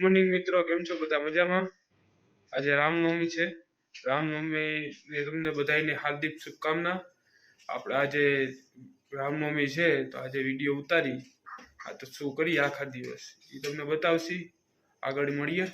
Morning મિત્રો, કેમ છો બધા? મજામાં? આજે રામનવમી છે. રામનવમી તમને બધાને હાર્દિક શુભકામના. આપણે આજે રામનવમી છે, તો આજે વીડિયો ઉતારી. આ તો શું કરીએ આખા દિવસ? એ તમને બતાવશી. આગળ મળીએ.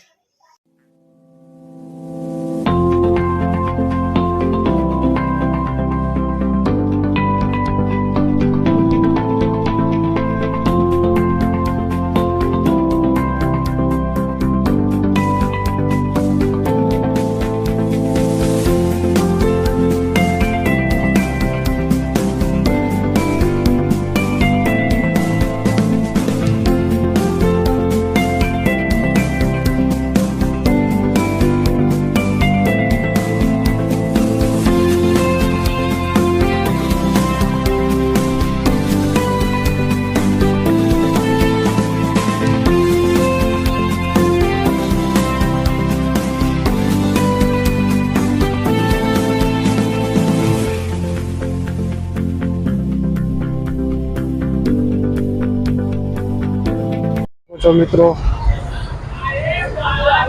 છો મિત્રો.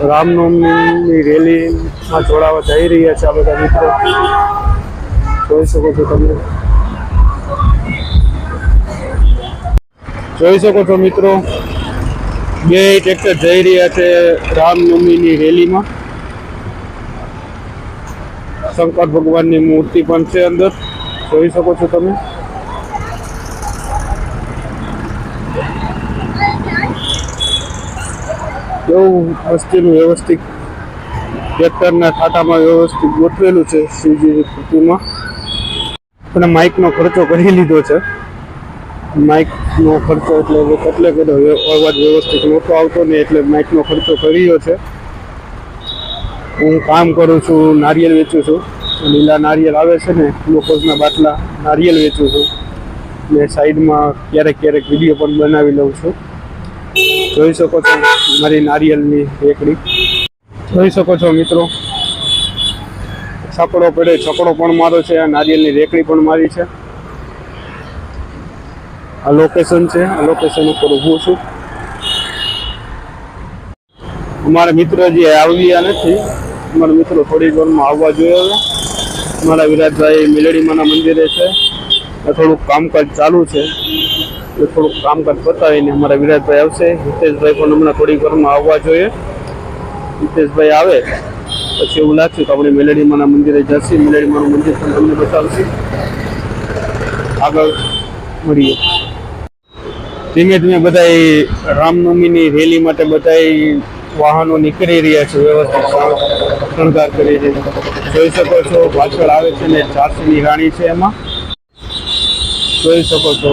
રામનવમીની રેલીમાં જોડાવા જઈ રહ્યા છે આ બધા મિત્રો. જોઈ શકો છો તમે. જોઈ શકો છો મિત્રો. બે ટ્રેક્ટર જઈ રહ્યા છે રામનવમીની રેલીમાં. શંકર ભગવાનની મૂર્તિ પણ છે અંદર. જોઈ શકો છો તમે. એવું વસ્તીનું વ્યવસ્થિત ટ્રેક્ટરના ખાતામાં વ્યવસ્થિત ગોઠવેલું છે શિવજીની કૃતિમાં આપણે માઇકનો ખર્ચો કરી લીધો છે. માઇકનો ખર્ચો એટલે એટલે બધો અવાજ વ્યવસ્થિત નહોતો આવતો ને એટલે માઇકનો ખર્ચો કર્યો છે. હું કામ કરું છું, નારિયેલ વેચું છું. લીલા નારિયેલ આવે છે ને, ગ્લુકોઝના બાટલા નારિયેલ વેચું છું. ને સાઈડમાં ક્યારેક ક્યારેક વીડિયો પણ બનાવી લઉં છું. જોઈ શકો છો મારી નારિયેલની રેકડી જોઈ શકો છો મિત્રો. છકડો પડે, છકડો પણ મારો છે, આ નારિયેલની રેકડી પણ મારી છે. આ લોકેશન છે, આ લોકેશન ઉપર ઊભું છું. અમારા મિત્ર જે આવ્યા નથી, અમારા મિત્રો થોડી વારમાં આવવા જોઈએ અમારા વિરાટભાઈ મિલડીમાના મંદિરે છે. થોડુંક કામકાજ ચાલુ છે. થોડુંક કામકાજ પતાવીને અમારા વિરાટભાઈ આવશે. હિતેશભાઈ પણ હમણાં થોડી વારમાં આવવા જોઈએ. હિતેશભાઈ આવે, પછી એવું લાગશે તો આપણે મેલેડીમાના મંદિરે જશે. મેલેડીમાનું મંદિર પણ તમને બતાવશે. આગળ મળીએ. ધીમે ધીમે બધા રામનવમીની રેલી માટે બધા વાહનો નીકળી રહ્યા છે. વ્યવસ્થિત શણગાર કરી છે. જોઈ શકો છો, પાછળ આવે છે ને ઝાંસીની રાણી છે એમાં. જોઈ શકો છો.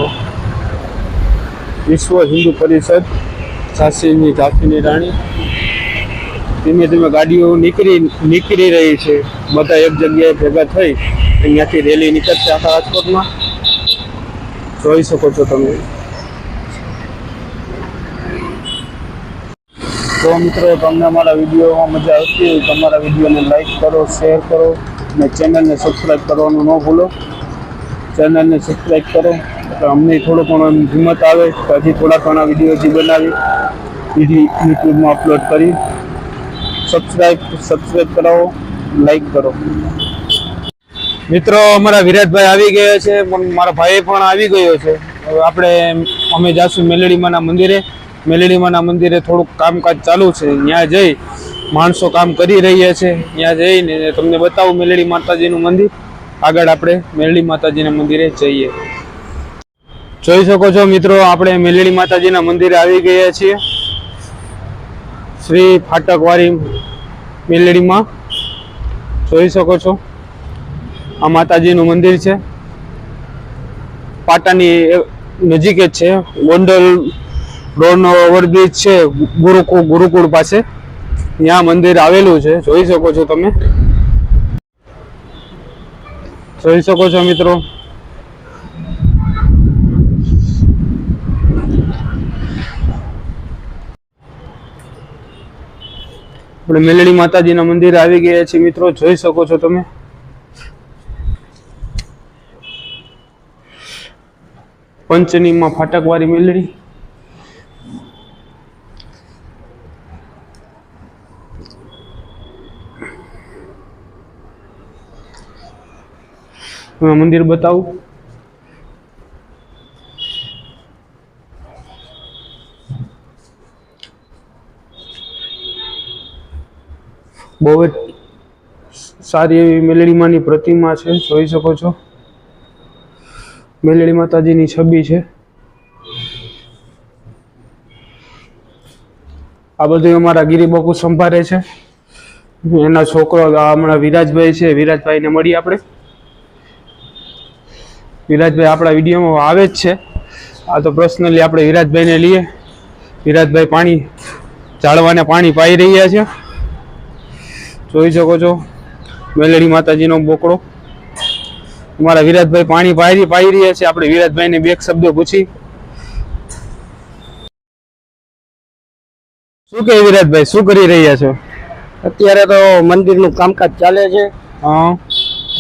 વિશ્વ હિન્દુ પરિષદ ઝાંસીની ઝાંસીની રાણી. ધીમે ધીમે ગાડીઓ નીકળી નીકળી રહી છે. બધા એક જગ્યાએ ભેગા થઈ અહીંયાથી રેલી નીકળશે આખા રાજકોટમાં. જોઈ શકો છો તમે. તો મિત્રો, તમને અમારા વિડીયોમાં મજા આવતી હોય, તમારા વિડીયોને લાઈક કરો શેર કરો અને ચેનલને સબસ્ક્રાઈબ કરવાનું ન ભૂલો. ચેનલને સબસ્ક્રાઈબ કરો. તો અમને થોડો ઘણો હિંમત આવે હજી થોડા ઘણા વીડિયો હજી બનાવી બીજી યુટ્યુબમાં અપલોડ કરી. સબસ્ક્રાઈબ સબસ્ક્રાઈબ કરાવો લાઈક કરો. મિત્રો, અમારા વિરાટભાઈ આવી ગયા છે, પણ મારા ભાઈ પણ આવી ગયો છે. આપણે અમે જાશું મેલડીમાના મંદિરે. મેલડીમાના મંદિરે થોડુંક કામકાજ ચાલુ છે. ત્યાં જઈ માણસો કામ કરી રહ્યા છે. ત્યાં જઈને તમને બતાવું મેલેડી માતાજીનું મંદિર. આગળ આપણે મેલડી માતાજીના મંદિરે જઈએ. જોઈ શકો છો મિત્રો, આપણે મેલડી માતાજીના મંદિરે આવી ગયા છીએ. શ્રી ફાટકવાળી મેલડીમાં જોઈ શકો છો. આ માતાજીનું મંદિર છે. પાટાની નજીક જ છે. ગોંડલ રોડનો ઓવરબ્રિજ છે ગુરુકુળ ગુરુકુળ પાસે. ત્યાં મંદિર આવેલું છે. જોઈ શકો છો તમે. જોઈ શકો છો મિત્રો. આપણે મેલડી માતાજીના મંદિર આવી ગયા છીએ. મિત્રો, જોઈ શકો છો તમે. પંચનીમાં ફાટકવાળી મેલડી. મંદિર બતાવું. બહુ જ સારી એવી મેલડીમાંની પ્રતિમા છે, જોઈ શકો છો. મેલડી માતાજીની છબી છે. આ બધું અમારા ગિરિબકુ સંભાળે છે. એના છોકરો હમણાં વિરાજભાઈ છે, વિરાજભાઈને મળી આપણે. વિરાજભાઈ આપણા વિડીયોમાં આવે જ છે. આ તો પર્સનલી આપણે વિરાજભાઈને લઈએ. વિરાજભાઈ પાણી, ઝાડવાને પાણી પાઈ રહ્યા છે. જોઈ શકો છો. મેલડી માતાજીનો બોકડો. અમારા વિરાજભાઈ પાણી પાયરી પાઈ રહ્યા છે. આપણે વિરાજભાઈને બે શબ્દો પૂછી. શું કહે વિરાજભાઈ? શું કરી રહ્યા છો? અત્યારે તો મંદિરનું કામકાજ ચાલે છે. હા.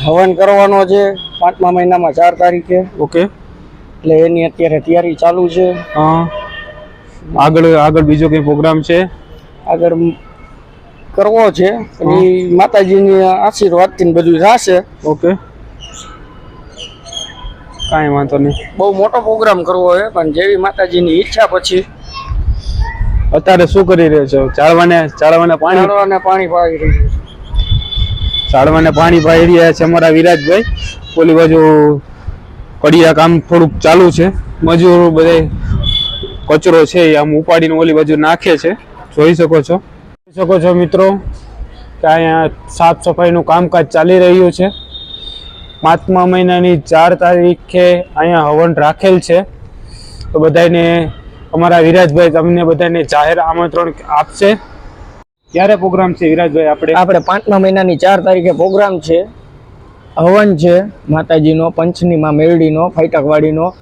હવન કરવાનો છે. પાંચમા મહિનામાં ચાર તારીખે. ઓકે. એટલે એની અત્યારે તૈયારી ચાલુ છે. હા. આગળ આગળ બીજો કઈ પ્રોગ્રામ છે? આગળ કરવો છે. અને માતાજીની આશીર્વાદથી બધું થશે. ઓકે. કાંઈ વાંધો નહીં. બહુ મોટો પ્રોગ્રામ કરવો છે પણ જેવી માતાજીની ઈચ્છા પછી અત્યારે શું કરી રહ્યો છો? ઝાડવાને ઝાડવાને પાણી? ચાળવાને પાણી પાવી રહ્યું છે. ઝાડવાને પાણી પાઈ રહ્યા છે અમારા વિરાજભાઈ. ઓલી બાજુ કડિયા કામ થોડુંક ચાલુ છે. મજૂર બધે કચરો છે એ આમ ઉપાડીને ઓલી બાજુ નાખે છે. જોઈ શકો છો. શકો છો મિત્રો કે અહીંયા સાફ સફાઈનું કામકાજ ચાલી રહ્યું છે. પાંચમા મહિનાની ચાર તારીખે અહીંયા હવન રાખેલ છે. તો બધાને અમારા વિરાજભાઈ તમને બધાને જાહેર આમંત્રણ આપશે. ક્યારે પ્રોગ્રામ છે વિરાજભાઈ આપણે? આપણે પાંચમા મહિનાની ચાર તારીખે પ્રોગ્રામ છે. હવન છે, માતાજીનો, પંચનીમાં મેરડીનો ફાઈટકવાડીનો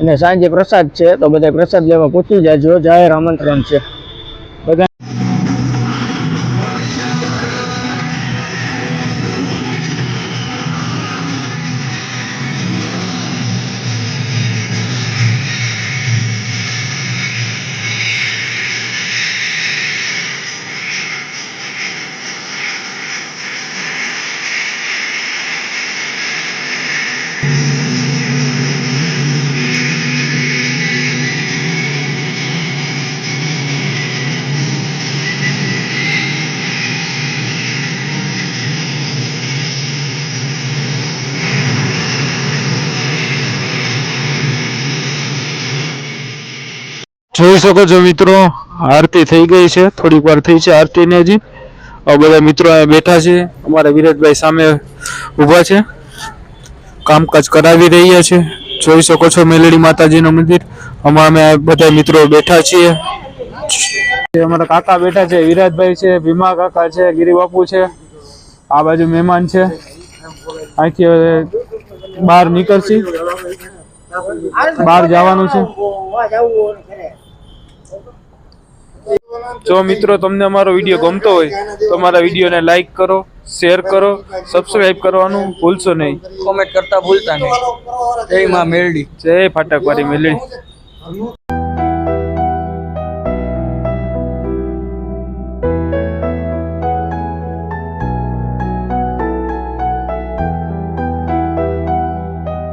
અને સાંજે પ્રસાદ છે, તો બધા પ્રસાદ લેવા પૂછી જાજો. જાહેર આમંત્રણ છે. જોઈ શકો છો મિત્રો, આરતી થઈ ગઈ છે, થોડીક વાર થઈ છે આરતીને હજી. બધા મિત્રો અહીંયા બેઠા છે, અમારા વિરાજભાઈ સામે ઊભા છે. કામકાજ કરાવી રહ્યા છે. જોઈ શકો છો મેલડી માતાજીનું મંદિર. અમારે અમે બધા મિત્રો બેઠા છીએ. અમારા કાકા બેઠા છે વિરાજભાઈ છે, ભીમા કાકા છે, ગિરિબાપુ છે. આ બાજુ મહેમાન છે. અહીંથી બહાર નીકળશી. બહાર જવાનું છે. જો મિત્રો તમને અમારો વીડિયો ગમતો હોય તો અમારા વિડીયોને લાઈક કરો શેર કરો સબસ્ક્રાઇબ કરવાનું ભૂલશો નહીં. કોમેન્ટ કરતા ભૂલતા નહીં. જય માં મેરડી જય ફાટકવાળી મેલડી.